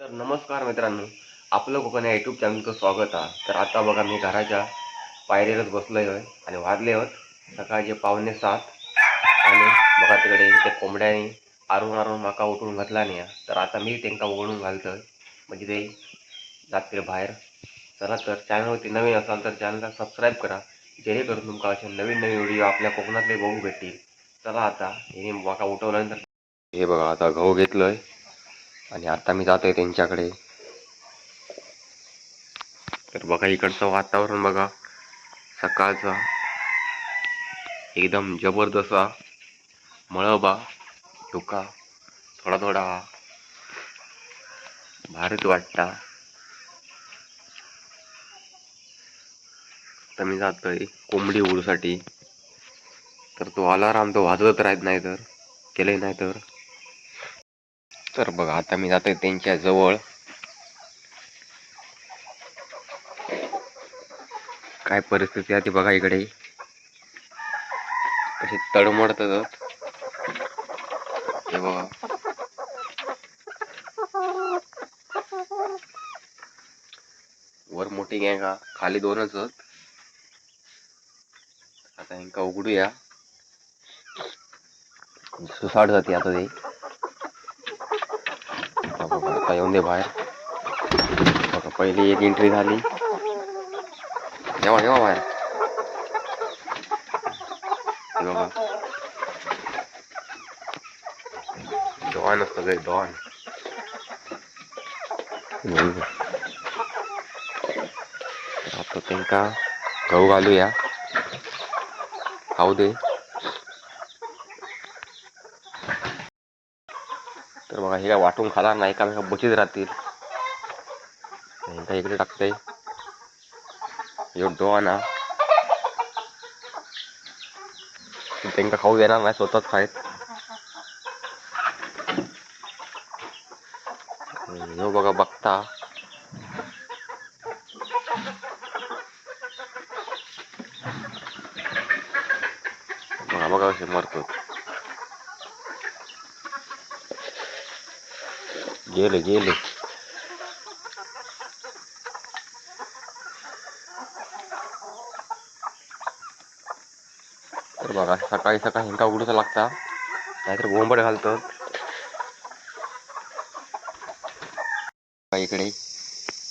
तर नमस्कार मित्रांनो आपलं कोकण या यूट्यूब चॅनलचं स्वागत आहे. तर आता बघा मी घराच्या पायरीलाच बसलो आहे आणि वाजले होत सकाळचे पावणे सात. आणि बघा तिकडे ते कोंबड्याने आरून आरून माका उठून घातला नाही तर आता मी त्यांना उघडून घालतोय. म्हणजे ते जातील बाहेर. चला तर चॅनलवरती नवीन असाल तर चॅनलला सबस्क्राईब करा. जेणेकरून तुमका असे नवीन नवीन व्हिडिओ आपल्या कोकणातले बघू भेटतील. चला आता हे माका उठवल्यानंतर हे बघा आता गहू घेतलोय. आणि आता मी जातोय त्यांच्याकडे. तर बघा इकडचं वातावरण बघा. सकाळचा एकदम जबरदस्त मळबा धोका थोडा थोडा भारत भारीच वाटता. तर मी जातोय कोंबडी उडूसाठी. तर तो अलाराम तो वाजवत राहत नाही तर केलंय नाही तर. तर बघा आता मी जातोय त्यांच्या जवळ. काय परिस्थिती आहे ती बघा इकडे. कशी तडमडतात हे बघा. वर मोठी गँग हा खाली दोनच आता यांका उघडूया. सुसाट जाते आता ते. बघा, आता येऊन दे बाहेर बघा पहिली एक एंट्री झाली जेव्हा जेव्हा बाहेर हे बघा डॉन असतं सगळे डॉन आता त्यांका गहू घालूया खाऊ दे तर बघा हे काय वाटून खाला नाही का बचीत राहतील. काय इकडे टाकतंय. यो डॉन त्यांना त्यांका खाऊ देणार नाही स्वतःच खायत. ह्यो बघा बघता. बघा बघा कसे मरतो गेले गेले. तर बघा सकाळी सकाळी हिंका उघडूचा लागता. नाहीतर बोंबड घालतो इकडे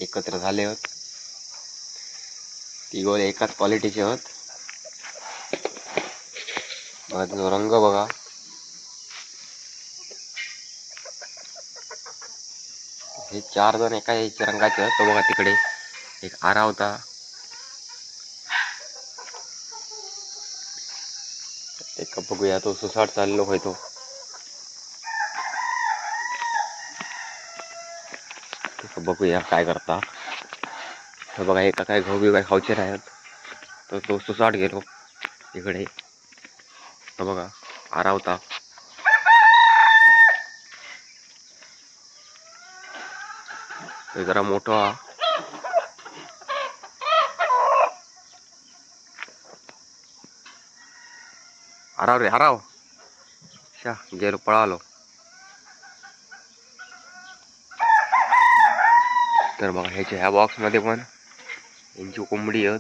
एकत्र झाले होत. ती गोळे एकाच क्वालिटीचे होत. बघा रंग बघा. हे चार जण एका एक रंगाचे तो बघा तिकडे. एक आरा होता. एक बघूया तो सुसाट चाललो होय तो. बघूया काय करता. हे बघा एका काय घाऊ बी काय खाऊचे नाहीत तर तो सुसाट गेलो. इकडे. बघा आरा होता. जरा मोठा हा. हराव रे हराव. शा गेलो पळालो. तर बघा ह्याच्या ह्या बॉक्समध्ये पण यांची कोंबडी आहेत.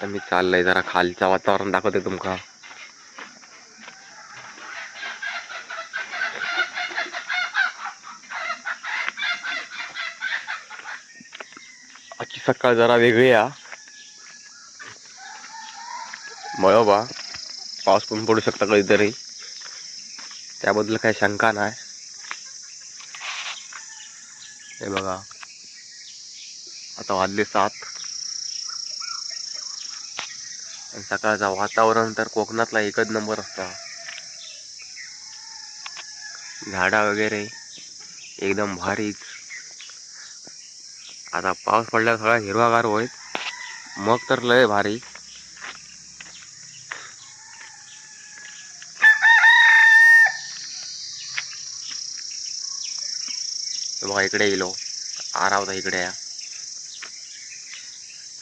तर मी चाललंय जरा खालचं वातावरण दाखवते तुमका. सकाळ जरा वेगळी आहे मळोबा पाऊस पण पडू शकता कधीतरी. त्याबद्दल काही शंका नाही. हे बघा. आता वाजले सात. आणि सकाळचा वातावरण तर कोकणातला एकच नंबर असता. झाडा वगैरे एकदम भारीच. आता पाऊस पडल्यावर सगळा हिरवागार होईल. मग तर लय भारी. तो बघा इकडे गेलो आरावता इकडे या.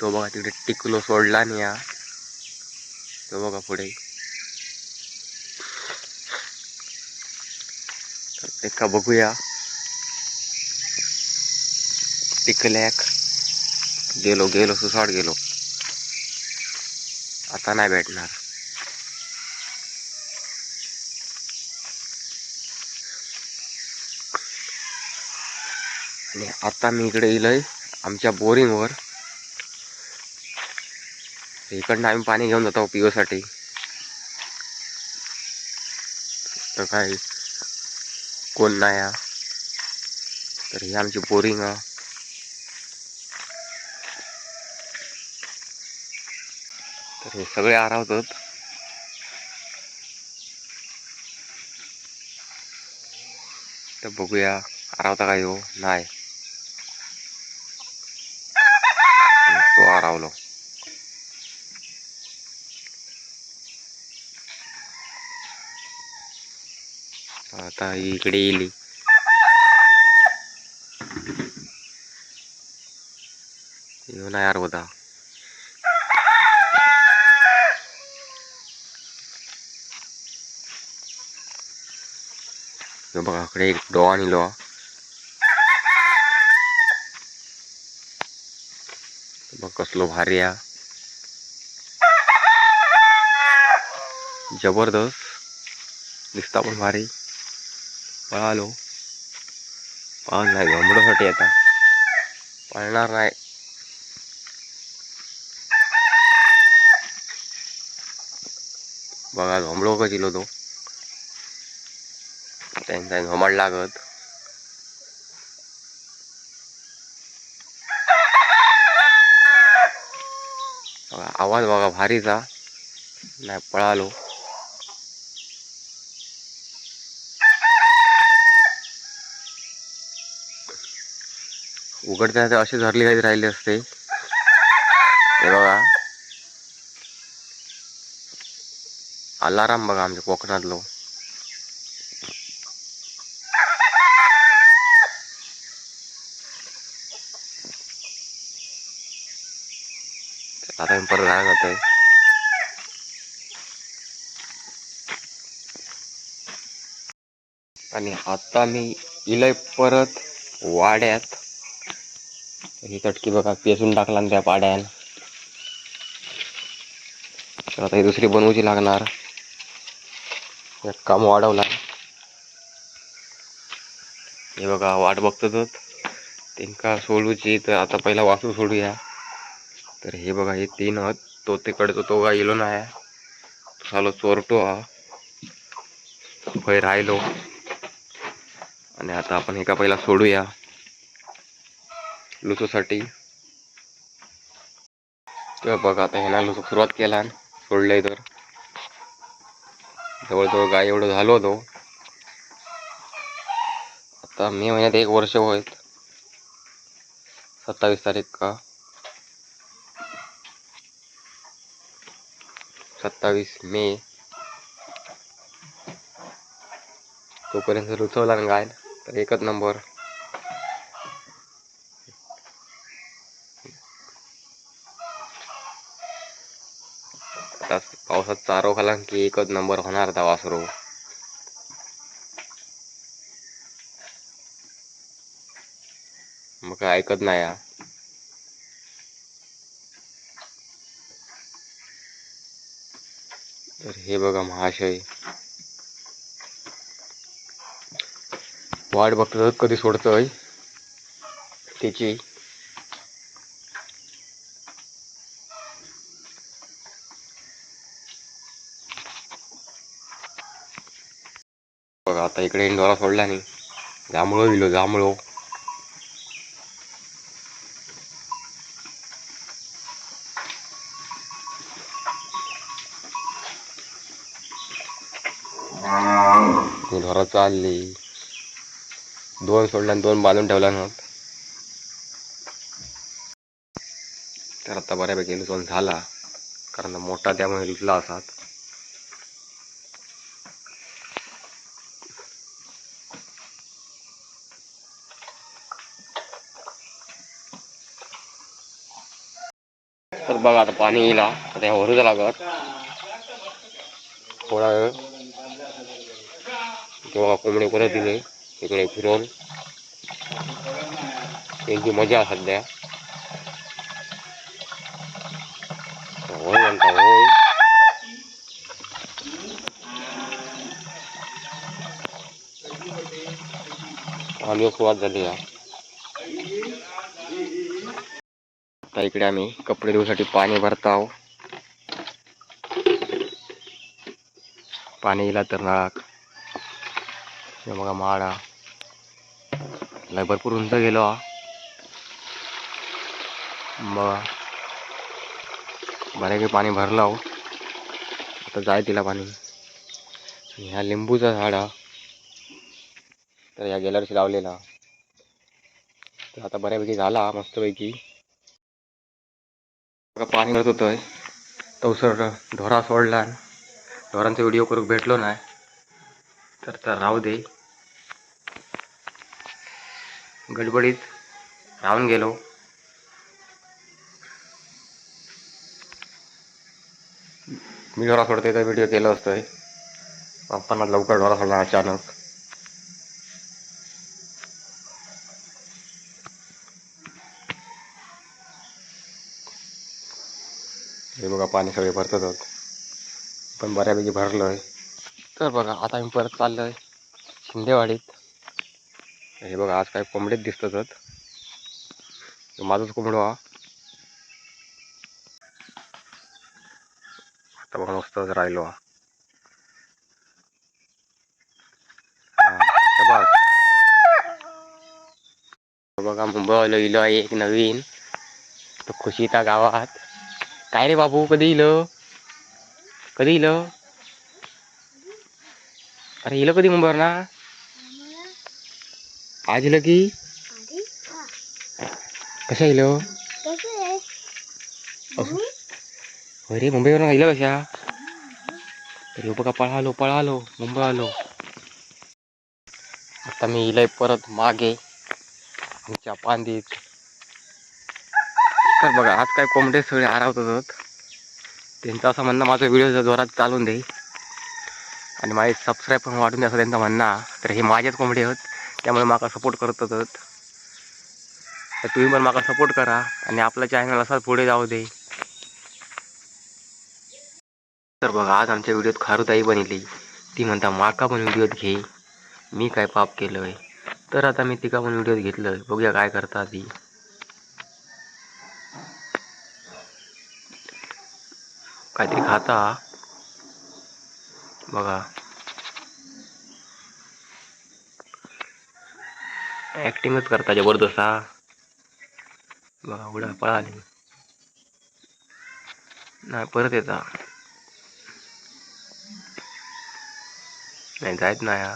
तो बघा तिकडे टिकलो सोडला नाही या. तो बघा पुढे. तर बघूया. टिकल्याक गेलो गेलो सुसाट गेलो. आता नाही भेटणार. आणि आता मी इकडे येलोय आमच्या बोरिंगवर इकडनं आम्ही पाणी घेऊन जातो पिओसाठी तर काय कोण नाही तर ही आमची बोरिंग आहे. तर हे सगळे आरावतात तर बघूया आरावता काय हो नाही. तो आरावलो. आता इकडे येईल. येऊ नाही आरवता. ह्यो बघा इकडे एक डॉ आणलो बघ कसलो भारी हा जबरदस्त दिसता पण भारी पळालो पळाल नाही घमडोसाठी आता पळणार नाही बघा घमडो का दिलो तो त्यांचा घमड लागत. आवाज बघा भारीचा. नाही पळालो. उघडता तर असे काही राहिली असते. हे बघा. अलाराम बघा आमच्या कोकणातलो. आता मी परत जायला जातोय आणि आता मी इलय परत वाड्यात. ही चटकी बघा पेसून टाकला त्या पाड्यान तर आता ही दुसरी बनवूची लागणार. एक काम वाढवला हे बघा वाट बघतच. त्यांका सोडूची तर आता पहिला वासू सोडूया. तर हे बघा हे तीन आहोत. तो तिकडे तो तो इलो नाही चालो चोरटो हा. राहिलो. आणि आता आपण एका पहिला सोडूया. लुचूसाठी तेव्हा बघा आता ह्याला लुचू सुरुवात केला सोडलंय तर. जवळजवळ गाय एवढं झालो होतो. आता मे महिन्यात एक वर्ष होत सत्तावीस तारीख का? सत्तावीस मे. तोपर्यंत रुचवला ना गायन. तर एकच नंबर. आता पावसात चारो खाला की एकच नंबर होणार आता वासरू. मग काय ऐकत नाही तर हे बघा महाशय. वाट बघतात कधी सोडतोय? त्याची. बघा आता इकडे इंडोरा सोडला नाही. जांभळो दिलो जांभळो. ढोरं चालली. दोन सोडला आणि दोन बांधून ठेवला ना. तर आता बऱ्यापैकी नुकसान झाला. कारण मोठा त्यामुळे लुचला असात. तर बघा आता पाणी येईल आता ह्या वरूच लागत. थोडा वेळ. तेव्हा कोंबडे परत दिले इकडे फिरून त्यांची मजा सध्या होय म्हणता होय आम्ही सुरुवात झाली आता इकडे आम्ही कपडे धुण्यासाठी पाणी भरत आहो पाणी येईल तर नळाक हे बघा माळा. लय भरपूर उंच गेलो हा. बघा. बऱ्यापैकी पाणी भरलं हो. आता जाय तिला पाणी. ह्या लिंबूचा झाड हा. तर या गेल्या वर्षी लावलेला तर आता बऱ्यापैकी झाला मस्तपैकी. बघा पाणी भरत होतंय. तो सर ढोरा सोडला. ढोरांचा व्हिडिओ करून भेटलो नाही. तर तर राहू दे. गडबडीत राहून गेलो. मी ढोरा सोडते तर व्हिडिओ केलं असतोय. पप्पांना लवकर ढोरा सोडला अचानक. हे बघा पाणी सगळे भरतात पण बऱ्यापैकी भरलं आहे तर बघा आता आम्ही परत चाललो आहे शिंदेवाडीत. हे बघा आज काय कोंबडेच दिसतात माझंच कोंबडो हा. आता बघा मस्तच राहिलो हा. बघा मुंबईला इलो आहे एक नवीन. तो खुशी त्या गावात. काय रे बाबू कधी इलो? कधी इलो? अरे इलं कधी मुंबईवर ना? आज इलं की कशा इलं अरे मुंबईवर इलं कशा? अरे बघा पळालो पळालो मुंबई आलो. आता मी इलय परत मागे आमच्या पांदीत. तर बघा आज काय कोंबडे सगळे आरावतात त्यांचं असं म्हणणं माझं व्हिडिओ जोरात चालून दे. आणि माझे सबस्क्राईब पण वाढून असं त्यांचं म्हणणं. तर हे माझेच कोंबडे आहेत. त्यामुळे माका सपोर्ट करतात. तर तुम्ही पण माका सपोर्ट करा. आणि आपला चॅनल असाच पुढे जाऊ दे. तर बघा आज आमच्या व्हिडिओत खारुताई बनली. ती म्हणता माका पण व्हिडिओत घे. मी काय पाप केलंय. तर आता मी तिका पण व्हिडिओत घेतलं. बघूया काय करता ती. काहीतरी खाता. बघा. ऍक्टिंगच करता जबरदस्त हा. बघा उडा पळाली नाही परत येता. नाही जायत नाही हा.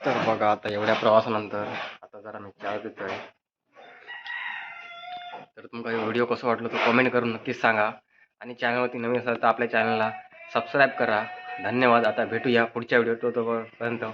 तर बघा आता एवढ्या प्रवासानंतर आता जरा मी चहा देतोय तर तुमका व्हिडिओ कसं वाटलं तो कमेंट करून नक्कीच सांगा. आणि चॅनलवरती नवीन असाल तर आपल्या चॅनलला सबस्क्राईब करा. धन्यवाद. आता भेटूया पुढच्या व्हिडिओ तोपर्यंत.